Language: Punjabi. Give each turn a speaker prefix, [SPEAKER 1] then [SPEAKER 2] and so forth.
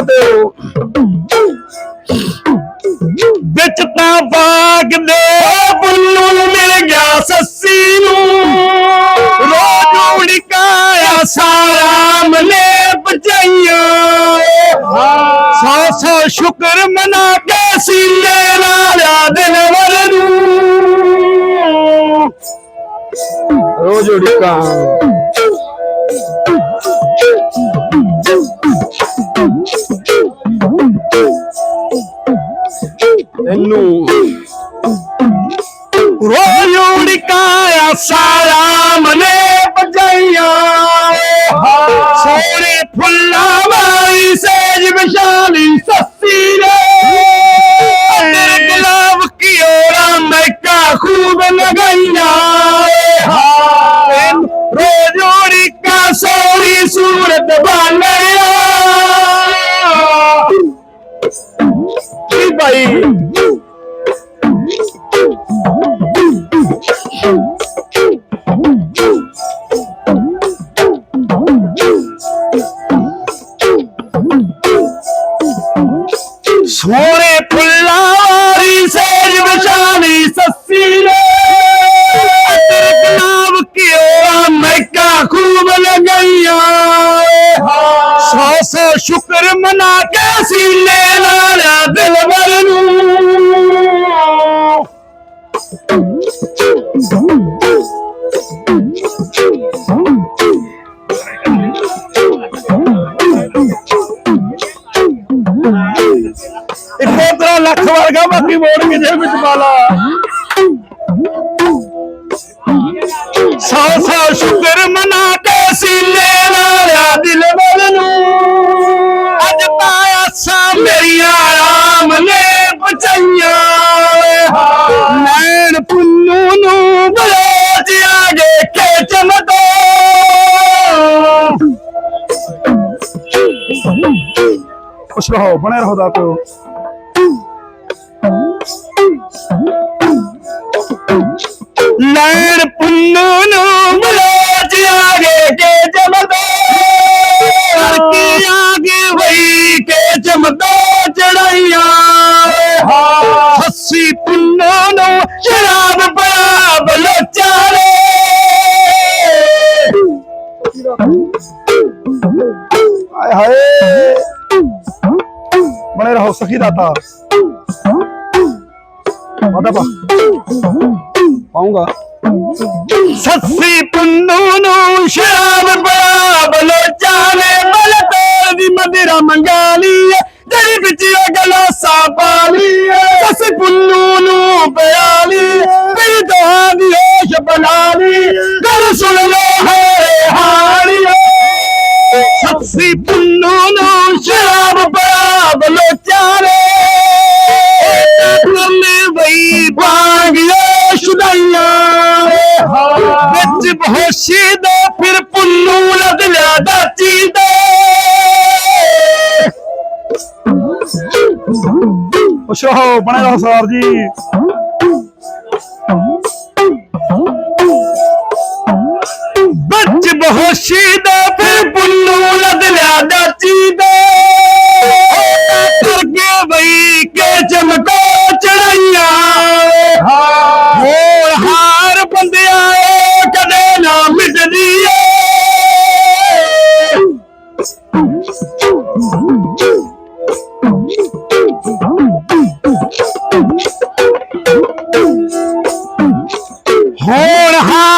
[SPEAKER 1] ਬੜੇ ਬੜੇ ਵਿੱਚ ਤਾਂ ਬਾਗ ਦੇ ਬੁੱਲੂ ਮਿਲ ਗਿਆ ਸੱਸੀ ਨੂੰ। ਰੋਜ ਉੜਕਾਇਆ ਸਾਰਾ ਮਨੇ ਬਚਾਈਆਂ ਸੌ ਸੌ ਸ਼ੁਕਰ ਮਨਾ ਕੇ ਸੀਨੇ ਨਾਲ ਦਿਨ ਵਰ ਨੂੰ। ਰੋਜ ਉੜਕਾਇਆ ਸਾਰਾ ਮਨੇ ਬਜਾਈਆਂ ਸੋਹਣੇ ਫੁੱਲਾਂ ਵਾਲੀ ਸੇਜ ਵਿਸ਼ਾਲੀ ਸੱਸੀ ਨੇ ਤੇਰੇ ਗੁਲਾਬ ਕੀ ਓਰਾ ਮੈਕਾ ਖੂਬ ਲਗਾਈਆਂ ਰੋਜ ਉੜਕਾ ਸੋਹਣੀ ਸੂਰਤ ਬਾਲਿਆ ਸੋਹਣੇ ਫੁੱਲਾਂ ਵਾਲੀ ਸੇਜ ਵਿਸ਼ਾਲੀ ਸੱਸੀ ਨੇ। ਤੇਰੇ ਗੁਲਾਬ ਕੀ ਓਰਾ ਮੈਕਾ ਖੂਬ ਲਗਾਈਆਂ ਸੌ ਸੌ ਸ਼ੁਕਰ ਮਨਾ ਕੇ ਸੀਨੇ। ਲੱਖ ਵਰਗਾ ਬਾਕੀ ਮੋੜ ਕੇ ਜੇ ਵਿੱਚ ਪਾਲਾ ਸੌ ਸੌ ਸ਼ੁਕਰ ਮਨਾ ਕੇ ਸੀਨੇ ਨਾਲ ਦਿਲ ਵਰ ਨੂੰ। ਅੱਜ ਤਾਂ ਆਸਾਂ ਮੇਰੀਆਂ ਆਰਾਮ ਨੇ ਬਚਾਈਆਂ ਨੈਣ ਪੁੰਨੂ ਨੂੰ ਬਲੋਚ ਆਗੇ ਕੇ ਚਮਕੋ।
[SPEAKER 2] ਖੁਸ਼ ਰਹੋ, ਬਣੇ ਰਹੋ ਦਾਤੋ।
[SPEAKER 1] ਨੈਣ ਪੁੰਨੂ ਨੂੰ ਬਲੋਚ ਆਗੇ ਕੇ ਚਮਕੋ ਕਰਕੇ ਆਗੇ ਵਈ ਕੇ ਚਮਕੋ ਚੜਾਈਆਂ। ਹੱਸੀ ਪੁੰਨੂ ਨੂੰ ਸ਼ਰਾਬ ਪਿਆ ਬਲੋਚਾ ਰੇ
[SPEAKER 2] ਹਾਏ। ਬਣੇ ਰਹੋ ਸਖੀ ਦਾਤਾ। ਆਦਾ ਪਾ ਪਾਉਂਗਾ।
[SPEAKER 1] ਸੱਸੀ ਪੁੰਨੂ ਨੂੰ ਸ਼ਰਾਬ ਪਿਆ ਬਲੋਚਾ ਨੇ ਬਲ ਦੀ ਮਦਰਾ ਮੰਗਾ। ਵਿੱਚ ਬਹੋਸ਼ੀ ਫਿਰ ਪੁੰਨੂ ਲੱਗ ਲਿਆ ਦਾਚੀ ਦਾ।
[SPEAKER 2] ਖੁਸ਼ ਰਹੋ ਬਣੇ ਰਹੋ ਸਰ ਜੀ।
[SPEAKER 1] Hold on.